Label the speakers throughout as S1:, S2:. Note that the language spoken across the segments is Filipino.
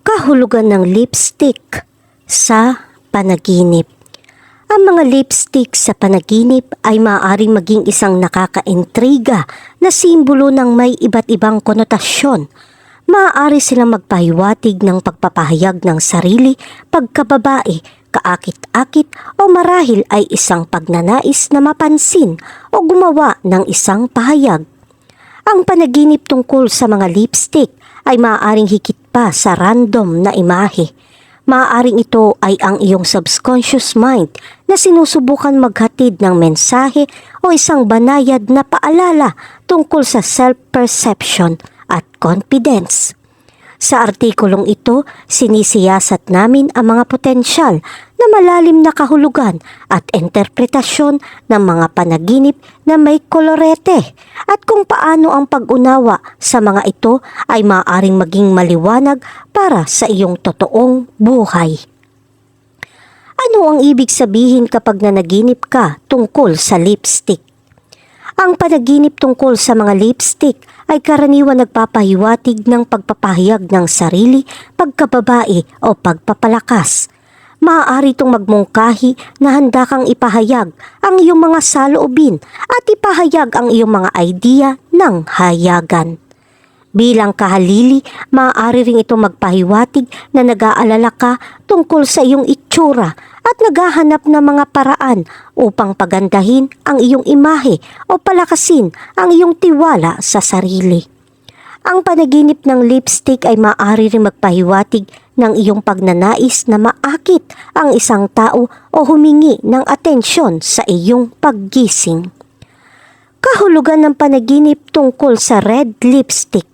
S1: kahulugan ng lipstick sa panaginip. Ang mga lipstick sa panaginip ay maaaring maging isang nakakaintriga na simbolo ng may iba't ibang konotasyon. Maaari silang magpahiwatig ng pagpapahayag ng sarili, pagkababae, kaakit-akit o marahil ay isang pagnanais na mapansin o gumawa ng isang pahayag. Ang panaginip tungkol sa mga lipstick ay maaaring higit pa sa random na imahe. Maaaring ito ay ang iyong subconscious mind na sinusubukan maghatid ng mensahe o isang banayad na paalala tungkol sa self-perception at confidence. Sa artikulong ito, sinisiyasat namin ang mga potensyal na malalim na kahulugan at interpretasyon ng mga panaginip na may kolorete at kung paano ang pag-unawa sa mga ito ay maaaring maging maliwanag para sa iyong totoong buhay. Ano ang ibig sabihin kapag nanaginip ka tungkol sa lipstick? Ang panaginip tungkol sa mga lipstick ay karaniwan nagpapahiwatig ng pagpapahayag ng sarili, pagkababae o pagpapalakas. Maaari itong magmungkahi na handa kang ipahayag ang iyong mga saloobin at ipahayag ang iyong mga idea ng hayagan. Bilang kahalili, maaari rin ito magpahiwatig na nag-aalala ka tungkol sa iyong itsura at naghahanap ng mga paraan upang pagandahin ang iyong imahe o palakasin ang iyong tiwala sa sarili. Ang panaginip ng lipstick ay maaari rin magpahiwatig ng iyong pagnanais na maakit ang isang tao o humingi ng atensyon sa iyong paggising. Kahulugan ng panaginip tungkol sa red lipstick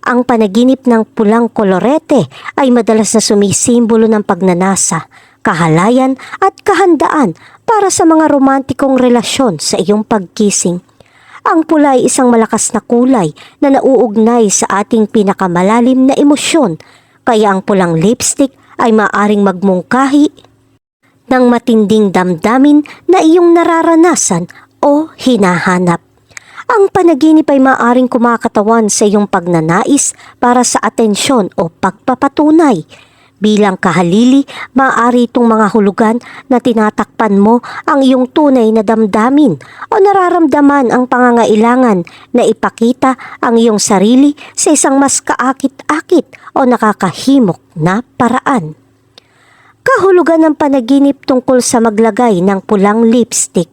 S1: ang panaginip ng pulang kolorete ay madalas na sumisimbolo ng pagnanasa, kahalayan at kahandaan para sa mga romantikong relasyon sa iyong pagkising. Ang pula ay isang malakas na kulay na nauugnay sa ating pinakamalalim na emosyon, kaya ang pulang lipstick ay maaring magmungkahi ng matinding damdamin na iyong nararanasan o hinahanap. Ang panaginip ay maaring kumakatawan sa iyong pagnanais para sa atensyon o pagpapatunay. Bilang kahalili, maaari itong mga hulugan na tinatakpan mo ang iyong tunay na damdamin o nararamdaman ang pangangailangan na ipakita ang iyong sarili sa isang mas kaakit-akit o nakakahimok na paraan. Kahulugan ng panaginip tungkol sa maglagay ng pulang lipstick.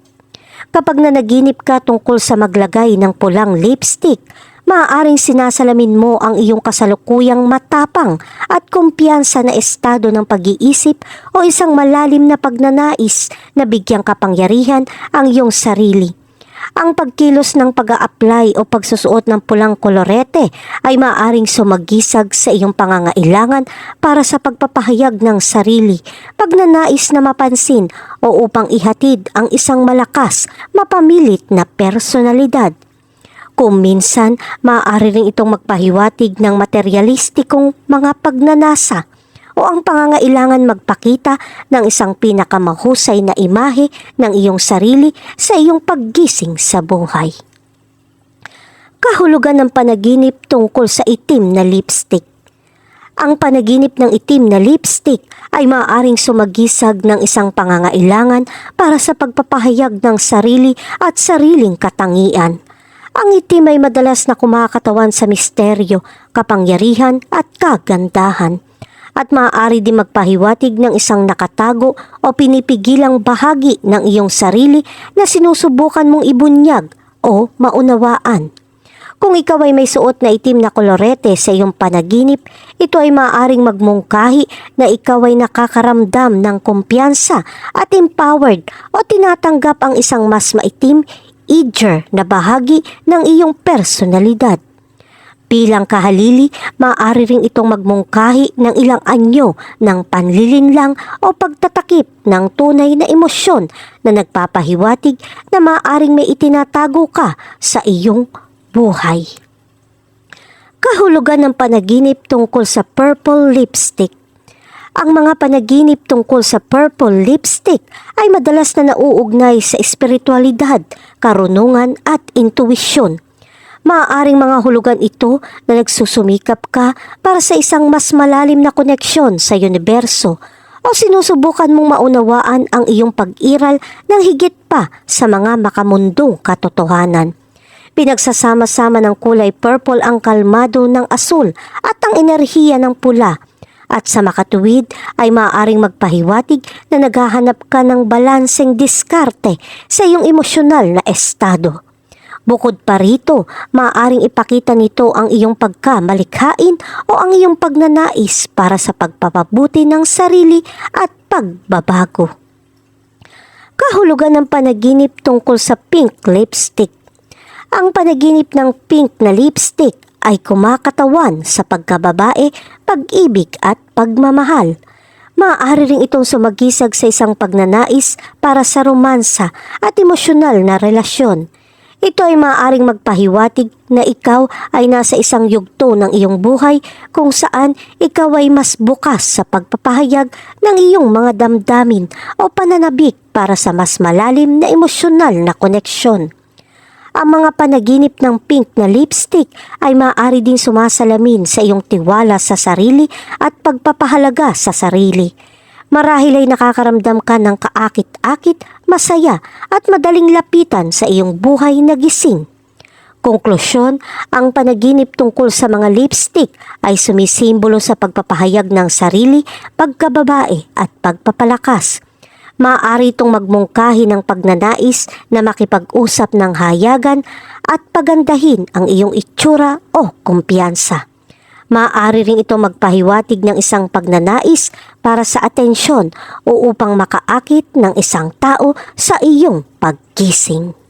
S1: Kapag nanaginip ka tungkol sa maglagay ng pulang lipstick, maaaring sinasalamin mo ang iyong kasalukuyang matapang at kumpiyansa na estado ng pag-iisip o isang malalim na pagnanais na bigyang kapangyarihan ang iyong sarili. Ang pagkilos ng pag apply o pagsusuot ng pulang kolorete ay maaaring sumagisag sa iyong pangangailangan para sa pagpapahayag ng sarili, pagnanais na mapansin o upang ihatid ang isang malakas, mapamilit na personalidad. Kung minsan, maaari rin itong magpahiwatig ng materialistikong mga pagnanasa o ang pangangailangan magpakita ng isang pinakamahusay na imahe ng iyong sarili sa iyong paggising sa buhay. Kahulugan ng panaginip tungkol sa itim na lipstick. Ang panaginip ng itim na lipstick ay maaaring sumagisag ng isang pangangailangan para sa pagpapahayag ng sarili at sariling katangian. Ang itim ay madalas na kumakatawan sa misteryo, kapangyarihan at kagandahan at maaari din magpahiwatig ng isang nakatago o pinipigilang bahagi ng iyong sarili na sinusubukan mong ibunyag o maunawaan. Kung ikaw ay may suot na itim na kolorete sa iyong panaginip, ito ay maaaring magmungkahi na ikaw ay nakakaramdam ng kumpiyansa at empowered o tinatanggap ang isang mas maitim, edger na bahagi ng iyong personalidad. Bilang kahalili, maaari ring itong magmungkahi ng ilang anyo ng panlilinlang o pagtatakip ng tunay na emosyon na nagpapahiwatig na maaring may itinatago ka sa iyong buhay. Kahulugan ng panaginip tungkol sa purple lipstick ang mga panaginip tungkol sa purple lipstick ay madalas na nauugnay sa espiritualidad, karunungan at intuwisyon Maaaring mga hulugan ito na nagsusumikap ka para sa isang mas malalim na koneksyon sa universo o sinusubukan mong maunawaan ang iyong pag-iral ng higit pa sa mga makamundong katotohanan. Pinagsasama-sama ng kulay purple ang kalmado ng asul at ang enerhiya ng pula at sa makatuwid ay maaaring magpahiwatig na naghahanap ka ng balanseng diskarte sa iyong emosyonal na estado. Bukod pa rito, maaaring ipakita nito ang iyong pagkamalikhain o ang iyong pagnanais para sa pagpapabuti ng sarili at pagbabago. Kahulugan ng panaginip tungkol sa pink lipstick. Ang panaginip ng pink na lipstick ay kumakatawan sa pagkababae, pag-ibig at pagmamahal. Maaari rin itong sumagisag sa isang pagnanais para sa romansa at emosyonal na relasyon. Ito ay maaaring magpahiwatig na ikaw ay nasa isang yugto ng iyong buhay kung saan ikaw ay mas bukas sa pagpapahayag ng iyong mga damdamin o pananabik para sa mas malalim na emosyonal na koneksyon. Ang mga panaginip ng pink na lipstick ay maaari din sumasalamin sa iyong tiwala sa sarili at pagpapahalaga sa sarili. Marahil ay nakakaramdam ka ng kaakit-akit, masaya at madaling lapitan sa iyong buhay na gising. Konklusyon, ang panaginip tungkol sa mga lipstick ay sumisimbolo sa pagpapahayag ng sarili, pagkababae at pagpapalakas. Maaari itong magmungkahi ng pagnanais na makipag-usap ng hayagan at pagandahin ang iyong itsura o kumpiyansa. Maaari rin ito magpahiwatig ng isang pagnanais para sa atensyon o upang makaakit ng isang tao sa iyong pagkising.